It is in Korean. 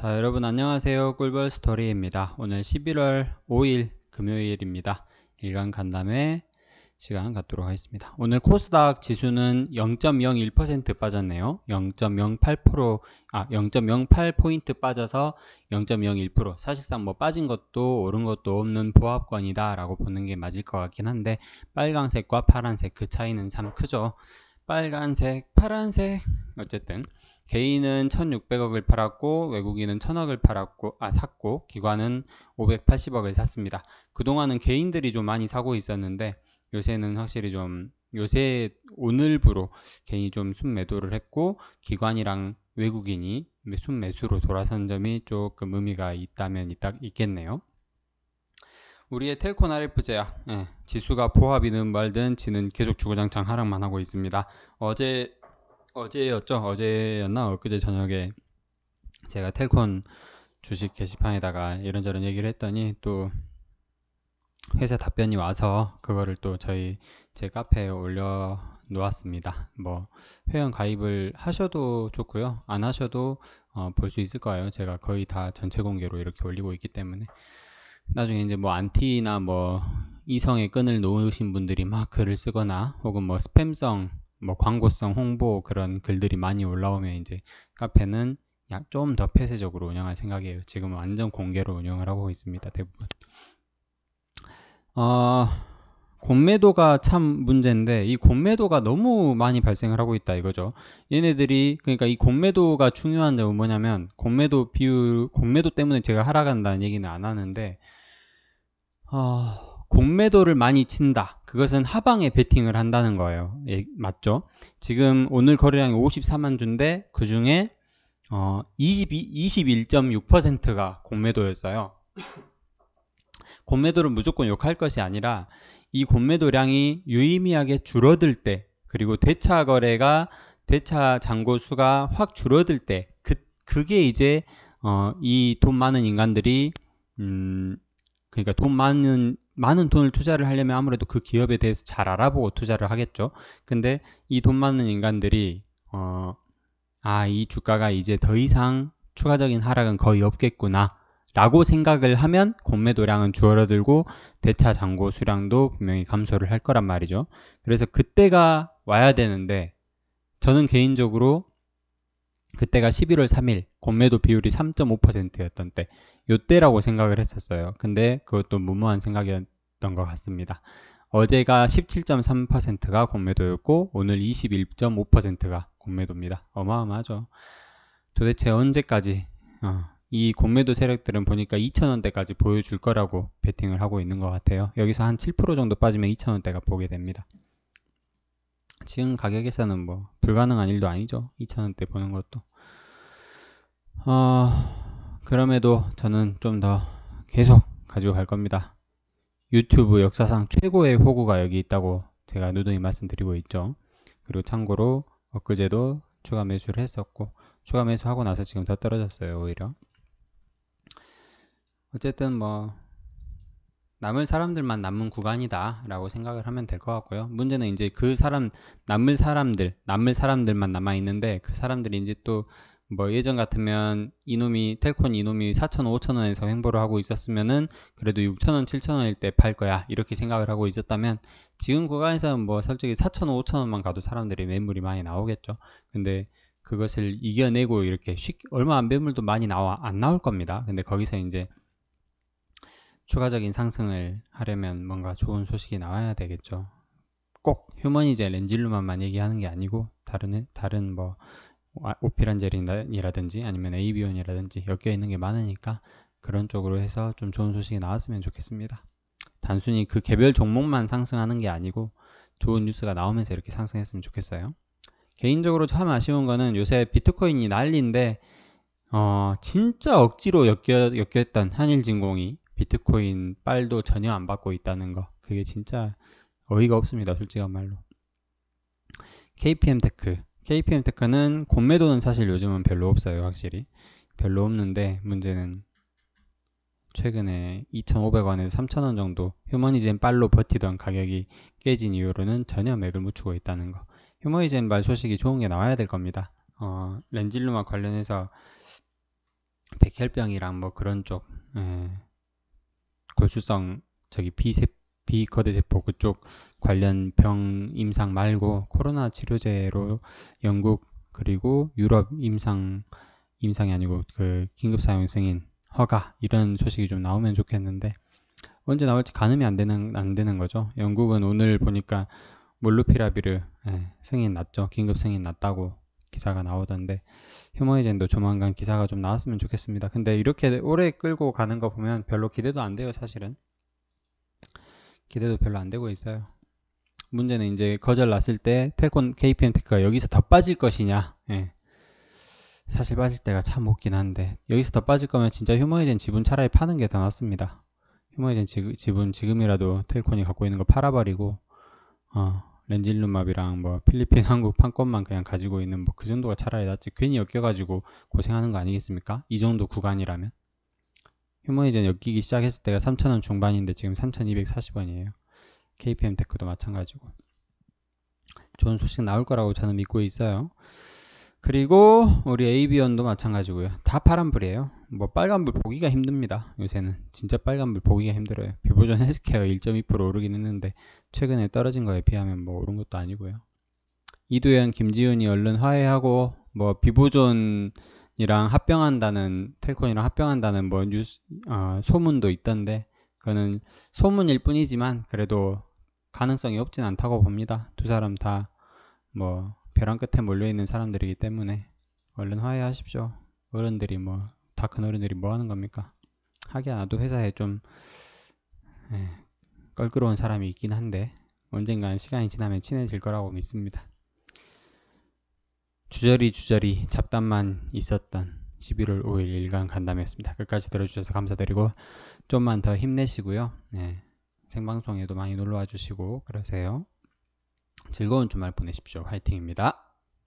자, 여러분 안녕하세요. 꿀벌 스토리입니다. 오늘 11월 5일 금요일입니다. 일간 간담회 시간 갖도록 하겠습니다. 오늘 코스닥 지수는 0.01% 빠졌네요. 0.08% 아, 0.08포인트 빠져서 0.01% 사실상 뭐 빠진 것도 오른 것도 없는 보합권이다라고 보는 게 맞을 것 같긴 한데 빨강색과 파란색 그 차이는 참 크죠. 빨간색, 파란색 어쨌든 개인은 1,600억을 팔았고 외국인은 1,000억을 팔았고 아 샀고 기관은 580억을 샀습니다. 그동안은 개인들이 좀 많이 사고 있었는데 요새는 확실히 좀 요새 오늘부로 개인이 좀 순매도를 했고 기관이랑 외국인이 순매수로 돌아선 점이 조금 의미가 있다면 있다, 있겠네요. 우리의 텔콘 RF 제약 예, 지수가 보합이든 말든 지는 계속 주구장창 하락만 하고 있습니다. 어제 어제였죠. 어제였나 엊그제 저녁에 제가 텔콘 주식 게시판에다가 이런저런 얘기를 했더니 또 회사 답변이 와서 그거를 또 저희 제 카페에 올려 놓았습니다. 뭐 회원 가입을 하셔도 좋고요. 안 하셔도 어, 볼 수 있을 거예요. 제가 거의 다 전체 공개로 이렇게 올리고 있기 때문에 나중에 이제 뭐 안티나 뭐 이성의 끈을 놓으신 분들이 막 글을 쓰거나 혹은 뭐 스팸성 뭐 광고성 홍보 그런 글들이 많이 올라오면 이제 카페는 좀 더 폐쇄적으로 운영할 생각이에요. 지금은 완전 공개로 운영을 하고 있습니다. 대부분. 어, 공매도가 참 문제인데 이 공매도가 너무 많이 발생을 하고 있다 이거죠. 얘네들이 그러니까 이 공매도가 중요한 점은 뭐냐면 공매도 비율 공매도 때문에 제가 하락한다는 얘기는 안 하는데 어, 공매도를 많이 친다. 그것은 하방에 베팅을 한다는 거예요. 예, 맞죠? 지금 오늘 거래량이 54만 주인데 그 중에 어, 22, 21.6%가 공매도였어요. 공매도를 무조건 욕할 것이 아니라 이 공매도량이 유의미하게 줄어들 때 그리고 대차 거래가 대차 잔고 수가 확 줄어들 때 그, 그게 이제 어, 이 돈 많은 인간들이 음, 그러니까 돈 많은 많은 돈을 투자를 하려면 아무래도 그 기업에 대해서 잘 알아보고 투자를 하겠죠. 근데 이 돈 많은 인간들이 어, 아, 이 주가가 이제 더 이상 추가적인 하락은 거의 없겠구나. 라고 생각을 하면 공매도량은 줄어들고 대차 잔고 수량도 분명히 감소를 할 거란 말이죠. 그래서 그때가 와야 되는데 저는 개인적으로 그때가 11월 3일 공매도 비율이 3.5%였던 때 요때라고 생각을 했었어요. 근데 그것도 무모한 생각이었던 것 같습니다. 어제가 17.3%가 공매도였고 오늘 21.5%가 공매도입니다. 어마어마하죠. 도대체 언제까지 어, 이 공매도 세력들은 보니까 2,000원대까지 보여줄 거라고 베팅을 하고 있는 것 같아요. 여기서 한 7% 정도 빠지면 2,000원대가 보게 됩니다. 지금 가격에서는 뭐 불가능한 일도 아니죠. 2,000원대 보는 것도. 어, 그럼에도 저는 좀 더 계속 가지고 갈 겁니다. 유튜브 역사상 최고의 호구가 여기 있다고 제가 누누이 말씀드리고 있죠. 그리고 참고로 엊그제도 추가 매수를 했었고 추가 매수하고 나서 지금 더 떨어졌어요 오히려 어쨌든 뭐 남을 사람들만 남은 구간이다 라고 생각을 하면 될 것 같고요 문제는 이제 그 사람 남을 사람들 남을 사람들만 남아 있는데 그 사람들이 이제 또 뭐 예전 같으면 이놈이 텔콘 이놈이 4천 5천 원에서 횡보를 하고 있었으면은 그래도 6천 원 7천 원일 때 팔 거야. 이렇게 생각을 하고 있었다면 지금 구간에서는 뭐 솔직히 4천 5천 원만 가도 사람들이 매물이 많이 나오겠죠. 근데 그것을 이겨내고 이렇게 쉽 얼마 안 매물도 많이 나와 안 나올 겁니다. 근데 거기서 이제 추가적인 상승을 하려면 뭔가 좋은 소식이 나와야 되겠죠. 꼭 휴머니제 렌질루만만 얘기하는 게 아니고 다른 다른 뭐 아, 오피란젤이라든지 아니면 AB온이라든지 엮여 있는 게 많으니까 그런 쪽으로 해서 좀 좋은 소식이 나왔으면 좋겠습니다. 단순히 그 개별 종목만 상승하는 게 아니고 좋은 뉴스가 나오면서 이렇게 상승했으면 좋겠어요. 개인적으로 참 아쉬운 거는 요새 비트코인이 난리인데 어, 진짜 억지로 엮여, 엮였던 한일진공이 비트코인 빨도 전혀 안 받고 있다는 거 그게 진짜 어이가 없습니다 솔직한 말로 KPM테크 KPM 테크는 공매도는 사실 요즘은 별로 없어요, 확실히. 별로 없는데 문제는 최근에 2,500원에서 3,000원 정도 휴머니젠 빨로 버티던 가격이 깨진 이후로는 전혀 맥을 못 추고 있다는 거. 휴머니젠 말 소식이 좋은 게 나와야 될 겁니다. 어, 렌질루마 관련해서 백혈병이랑 뭐 그런 쪽 예, 골수성 저기 비세 비거대세포 그쪽 관련 병 임상 말고 코로나 치료제로 영국 그리고 유럽 임상 임상이 아니고 그 긴급 사용 승인 허가 이런 소식이 좀 나오면 좋겠는데 언제 나올지 가늠이 안 되는 안 되는 거죠. 영국은 오늘 보니까 몰루피라비르 예, 승인 났죠. 긴급 승인 났다고 기사가 나오던데 휴머이젠도 조만간 기사가 좀 나왔으면 좋겠습니다. 근데 이렇게 오래 끌고 가는 거 보면 별로 기대도 안 돼요, 사실은. 기대도 별로 안 되고 있어요. 문제는 이제 거절 났을 때 텔콘 KPM 테크가 여기서 더 빠질 것이냐. 예. 사실 빠질 때가 참 없긴 한데 여기서 더 빠질 거면 진짜 휴머이젠 지분 차라리 파는 게 더 낫습니다. 휴머이젠 지분 지금이라도 텔콘이 갖고 있는 거 팔아버리고 어, 렌질룸맙이랑 뭐 필리핀 한국 판권만 그냥 가지고 있는 뭐 그 정도가 차라리 낫지 괜히 엮여가지고 고생하는 거 아니겠습니까? 이 정도 구간이라면 휴머이젠 엮이기 시작했을 때가 3,000원 중반인데 지금 3,240원이에요. KPM 테크도 마찬가지고 좋은 소식 나올 거라고 저는 믿고 있어요. 그리고 우리 ABion도 마찬가지고요. 다 파란불이에요. 뭐 빨간불 보기가 힘듭니다. 요새는 진짜 빨간불 보기가 힘들어요. 비보존 헬스케어 1.2% 오르긴 했는데 최근에 떨어진 거에 비하면 뭐 오른 것도 아니고요. 이두현, 김지훈이 얼른 화해하고 뭐 비보존이랑 합병한다는 텔콘이랑 합병한다는 뭐 뉴스 어, 소문도 있던데 그거는 소문일 뿐이지만 그래도 가능성이 없진 않다고 봅니다. 두 사람 다 뭐 벼랑 끝에 몰려 있는 사람들이기 때문에 얼른 화해하십시오. 어른들이 뭐 다 큰 어른들이 뭐 하는 겁니까? 하기야 나도 회사에 좀 에, 껄끄러운 사람이 있긴 한데 언젠간 시간이 지나면 친해질 거라고 믿습니다. 주저리 주저리 잡담만 있었던 11월 5일 일간 간담회였습니다. 끝까지 들어주셔서 감사드리고 좀만 더 힘내시고요. 네, 생방송에도 많이 놀러와 주시고 그러세요. 즐거운 주말 보내십시오. 화이팅입니다.